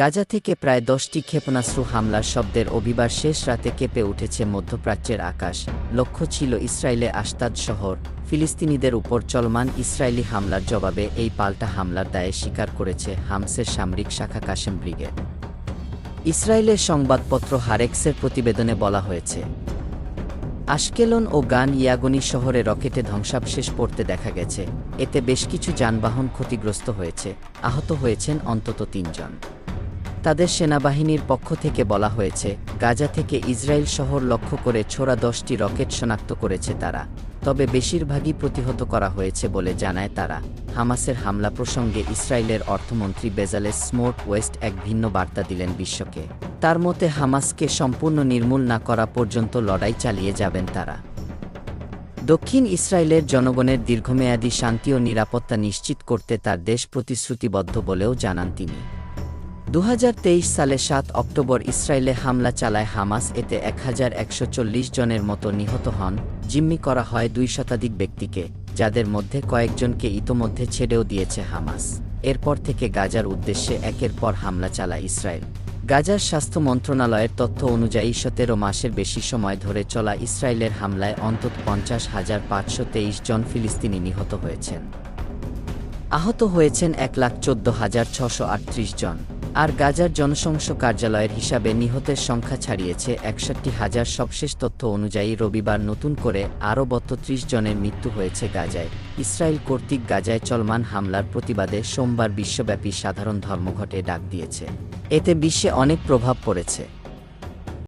গাজা থেকে প্রায় দশটি ক্ষেপণাস্ত্র হামলার শব্দের অভিবার শেষ রাতে কেঁপে উঠেছে মধ্যপ্রাচ্যের আকাশ। লক্ষ্য ছিল ইসরায়েলে আস্তাদ শহর। ফিলিস্তিনিদের উপর চলমান ইসরায়েলি হামলার জবাবে এই পাল্টা হামলার দায়ে স্বীকার করেছে হামসের সামরিক শাখা কাশেম ব্রিগেড। ইসরায়েলের সংবাদপত্র হারেক্সের প্রতিবেদনে বলা হয়েছে, আশকেলন ও গান ইয়াগনি শহরে রকেটে ধ্বংসাবশেষ পড়তে দেখা গেছে। এতে বেশ কিছু যানবাহন ক্ষতিগ্রস্ত হয়েছে। আহত হয়েছেন অন্তত তিনজন। তাদের সেনাবাহিনীর পক্ষ থেকে বলা হয়েছে, গাজা থেকে ইসরায়েল শহর লক্ষ্য করে ছোড়া দশটি রকেট শনাক্ত করেছে তারা। তবে বেশিরভাগই প্রতিহত করা হয়েছে বলে জানায় তারা। হামাসের হামলা প্রসঙ্গে ইসরায়েলের অর্থমন্ত্রী বেজালেস স্মোর্ট ওয়েস্ট এক ভিন্ন বার্তা দিলেন বিশ্বকে। তার মতে, হামাসকে সম্পূর্ণ নির্মূল না করা পর্যন্ত লড়াই চালিয়ে যাবেন তারা। দক্ষিণ ইসরায়েলের জনগণের দীর্ঘমেয়াদী শান্তি ও নিরাপত্তা নিশ্চিত করতে তার দেশ প্রতিশ্রুতিবদ্ধ বলেও জানান তিনি। দু হাজার তেইশ সালে সাত অক্টোবর ইসরায়েলে হামলা চালায় হামাস। এতে এক হাজার একশো চল্লিশ জনের মতো নিহত হন। জিম্মি করা হয় দুই শতাধিক ব্যক্তিকে, যাদের মধ্যে কয়েকজনকে ইতোমধ্যে ছেড়েও দিয়েছে হামাস। এরপর থেকে গাজার উদ্দেশ্যে একের পর হামলা চালায় ইসরায়েল। গাজার স্বাস্থ্য মন্ত্রণালয়ের তথ্য অনুযায়ী, সতেরো মাসের বেশি সময় ধরে চলা ইসরায়েলের হামলায় অন্তত পঞ্চাশ হাজার পাঁচশো তেইশ জন ফিলিস্তিনি নিহত হয়েছেন। আহত হয়েছেন এক লাখ চোদ্দ হাজার ছশো আটত্রিশ জন। আর গাজার জনসংস কার্যালয়ের হিসাবে নিহতের সংখ্যা ছাড়িয়েছে একষট্টি হাজার সবশেষ তথ্য অনুযায়ী রবিবার নতুন করে আরও বত্রিশ জনের মৃত্যু হয়েছে গাজায়। ইসরায়েল কর্তৃক গাজায় চলমান হামলার প্রতিবাদে সোমবার বিশ্বব্যাপী সাধারণ ধর্মঘটে ডাক দিয়েছে। এতে বিশ্বে অনেক প্রভাব পড়েছে।